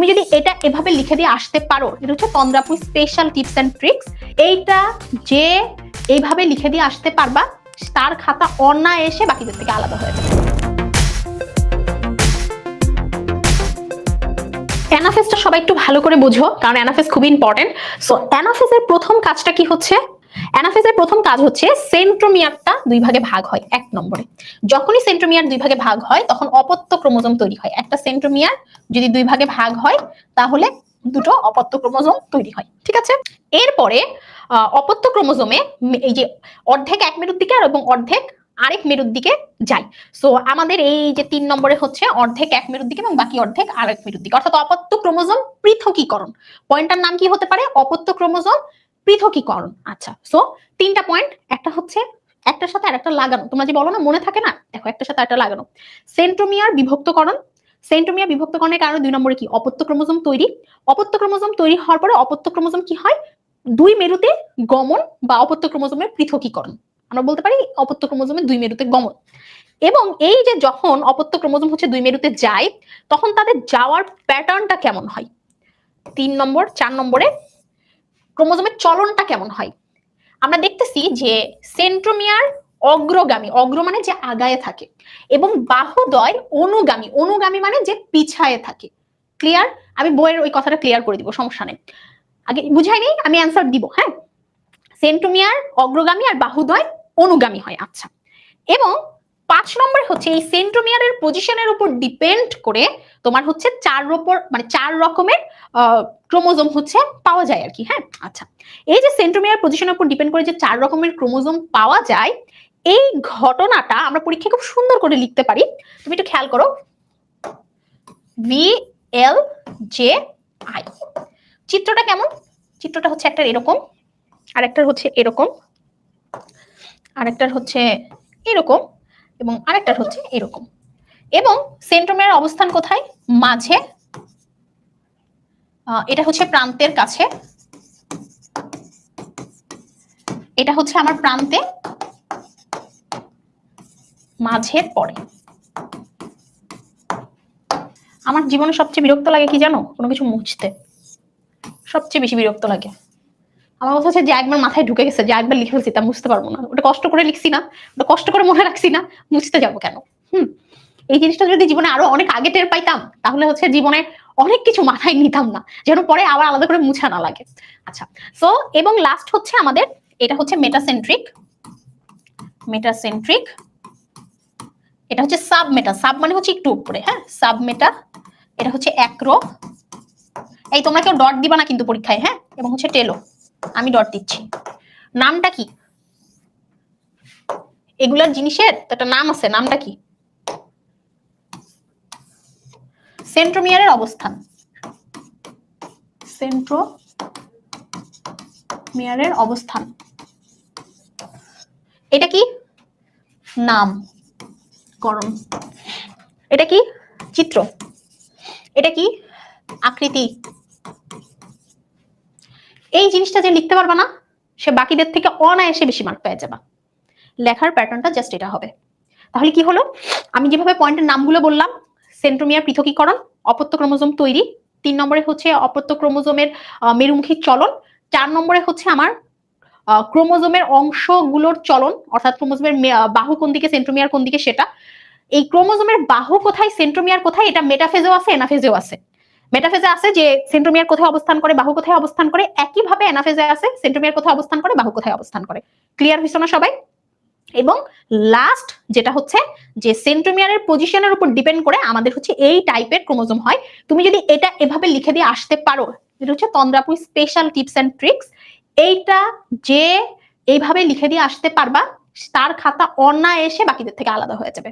তুমি যদি এটা এভাবে লিখে দিয়ে আসতে পারো, এটা হচ্ছে Tandrapur special tips and tricks এইটা যে এইভাবে লিখে দিয়ে আসতে পারবা, তার খাতা অনায়াসে বাকিদের থেকে আলাদা হয়ে যাবে। অ্যানাফেসটা সবাই একটু ভালো করে বুঝো, কারণ অ্যানাফেস খুবই ইম্পর্টেন্ট সো অ্যানাফেসের প্রথম কাজটা কি হচ্ছে? অ্যানাফেসের প্রথম কাজ হচ্ছে সেন্ট্রোমিয়ারটা দুই ভাগে ভাগ হয়, এক নম্বরে। যখনই সেন্ট্রোমিয়ার দুই ভাগে ভাগ হয়, তখন অপত্য ক্রোমোজোম তৈরি হয়। একটা সেন্ট্রোমিয়ার যদি দুই ভাগে ভাগ হয়, তাহলে দুটো অপত্য ক্রোমোজোম তৈরি হয়, ঠিক আছে? এরপরে অপত্য ক্রোমোজোমে এই যে অর্ধেক এক মেরুর দিকে আর এবং অর্ধেক আরেক মেরুর দিকে যায়। সো আমাদের এই যে তিন নম্বরে হচ্ছে অর্ধেক এক মেরুর দিকে এবং বাকি অর্ধেক আরেক মেরুর দিকে অর্থাৎ অপত্য ক্রোমোজোম পৃথকীকরণ। পয়েন্টটার নাম কি হতে পারে? অপত্য ক্রোমোজোম পৃথকীকরণ। আচ্ছা সো তিনটা পয়েন্ট একটা হচ্ছে একটার সাথে আরেকটা লাগানো। তোমরা যে বলো না, মনে থাকে না? দেখো, একটার সাথে একটা লাগানো। সেন্ট্রোমিয়ার বিভক্তকরণ। সেন্ট্রোমিয়ার বিভক্তকরণের কারণে দুই নম্বরে কি? অপত্য ক্রোমোজোম তৈরি। অপত্য ক্রোমোজোম তৈরি হওয়ার পরে অপত্য ক্রোমোজোম কি হয়? দুই মেরুতে গমন বা অপত্য ক্রোমোজোমের পৃথকীকরণ। আমরা বলতে পারি অপত্য ক্রোমোজোমের দুই মেরুতে গমন। এবং এই যে যখন অপত্য ক্রোমোজোম হচ্ছে দুই মেরুতে যায়, তখন তাদের যাওয়ার প্যাটার্নটা কেমন হয়? তিন নম্বর, চার নম্বরে ক্রোমোজোমের চলনটা কেমন হয়? আমরা দেখতেছি যে সেন্ট্রোমিয়ার অগ্রগামী, অগ্র মানে যে আগায় থাকে, এবং বাহুদয় অনুগামী অনুগামী মানে যে পিছায়ে থাকে। ক্লিয়ার আমি বইয়ের ওই কথাটা ক্লিয়ার করে দিব, সমস্যা নেই। আগে বুঝাই নেই আমি অ্যান্সার দিব হ্যাঁ? সেন্ট্রোমিয়ার অগ্রগামী আর বাহুদয় অনুগামী হয় আচ্ছা। এবং পাঁচ নম্বরে হচ্ছে এই সেন্ট্রোমিয়ারের পজিশনের উপর ডিপেন্ড করে তোমার হচ্ছে চার উপর মানে চার রকমের ক্রোমোজোম হচ্ছে পাওয়া যায় আর কি হ্যাঁ? আচ্ছা এই যে সেন্ট্রোমিয়ার পজিশনের উপর ডিপেন্ড করে যে চার রকমের ক্রোমোজোম পাওয়া যায়, এই ঘটনাটা আমরা পরীক্ষায় খুব সুন্দর করে লিখতে পারি। তুমি একটু খেয়াল করো। ভি এল জে আই চিত্রটা কেমন? চিত্রটা হচ্ছে একটা এরকম আর একটার হচ্ছে এরকম আর আরেকটার হচ্ছে এরকম। এবং আরেকটার হচ্ছে এরকম। এবং সেন্ট্রোমিয়ার অবস্থান কোথায়? মাঝে। এটা হচ্ছে প্রান্তের কাছে। এটা হচ্ছে আমার প্রান্তে। মাঝের পরে। আমার জীবনে সবচেয়ে বিরক্ত লাগে কি জানো? কোনো কিছু মুছতে। সবচেয়ে বেশি বিরক্ত লাগে। আমার কথা হচ্ছে যে একবার মাথায় ঢুকে গেছে যে একবার লিখে ফেলছি, তা মুছতে পারব না। ওটা কষ্ট করে লিখছি না, ওটা কষ্ট করে মনে রাখছি না, মুছতে যাব কেন? হুম। এই জিনিসটা যদি জীবনে আরও অনেক আগে টের পাইতাম, তাহলে হচ্ছে জীবনে অনেক কিছু মাথায় নিতাম না, যেন পরে আবার আলাদা করে মুছা না লাগে। আচ্ছা সো এবং লাস্ট হচ্ছে আমাদের, এটা হচ্ছে মেটাসেন্ট্রিক মেটাসেন্ট্রিক এটা হচ্ছে সাব মেটা সাব মানে হচ্ছে একটু উপরে হ্যাঁ? সাব মেটা এটা হচ্ছে অ্যাক্রো এই তোমরা কেউ ডট দিবা না কিন্তু পরীক্ষায় হ্যাঁ? এবং হচ্ছে টেলো আমি ডট দিচ্ছি। নামটা কি? এগুলার জিনিসের? একটা নাম আছে, নামটা কি? সেন্ট্রোমিয়ারের অবস্থান। সেন্ট্রোমিয়ারের অবস্থান। এটা কি? নাম। করণ এটা কি? চিত্র। এটা কি? আকৃতি। এই জিনিসটা যে লিখতে পারবা না, সে বাকিদের থেকে অনায়াসে বেশি মার্ক পেয়ে যাবা। লেখার প্যাটার্নটা জাস্ট এটা হবে। তাহলে কি হলো? আমি যেভাবে পয়েন্টের নামগুলো বললাম সেন্ট্রোমিয়ার পৃথকীকরণ, অপত্য ক্রোমোজোম তৈরি, তিন নম্বরে হচ্ছে অপত্য ক্রোমোজোমের মেরুমুখী চলন, চার নম্বরে হচ্ছে আমার ক্রোমোজোমের অংশগুলোর চলন, অর্থাৎ ক্রোমোজোমের বাহু কোন দিকে সেন্ট্রোমিয়ার কোন দিকে সেটা। এই ক্রোমোজোমের বাহু কোথায় সেন্ট্রোমিয়ার কোথায়, এটা মেটাফেজেও আছে এনাফেজেও আছে। মেটাফেজে আছে যে সেন্ট্রোমিয়ার কোথায় অবস্থান করে, বাহু কোথায় অবস্থান করে, একইভাবে এনাফেজে আছে সেন্ট্রোমিয়ার কোথায় অবস্থান করে, বাহু কোথায় অবস্থান করে। ক্লিয়ার হয়েছে না সবাই? এবং লাস্ট যেটা হচ্ছে যে সেন্ট্রোমিয়ারের পজিশনের উপর ডিপেন্ড করে আমাদের হচ্ছে এই টাইপের ক্রোমোজোম হয়। তুমি যদি এটা এভাবে লিখে দিয়ে আসতে পারো এটা হচ্ছে Tandrapur special tips and tricks এইটা যে এইভাবে লিখে দিয়ে আসতে পারবা, তার খাতা অনায়াসে বাকিদের থেকে আলাদা হয়ে যাবে।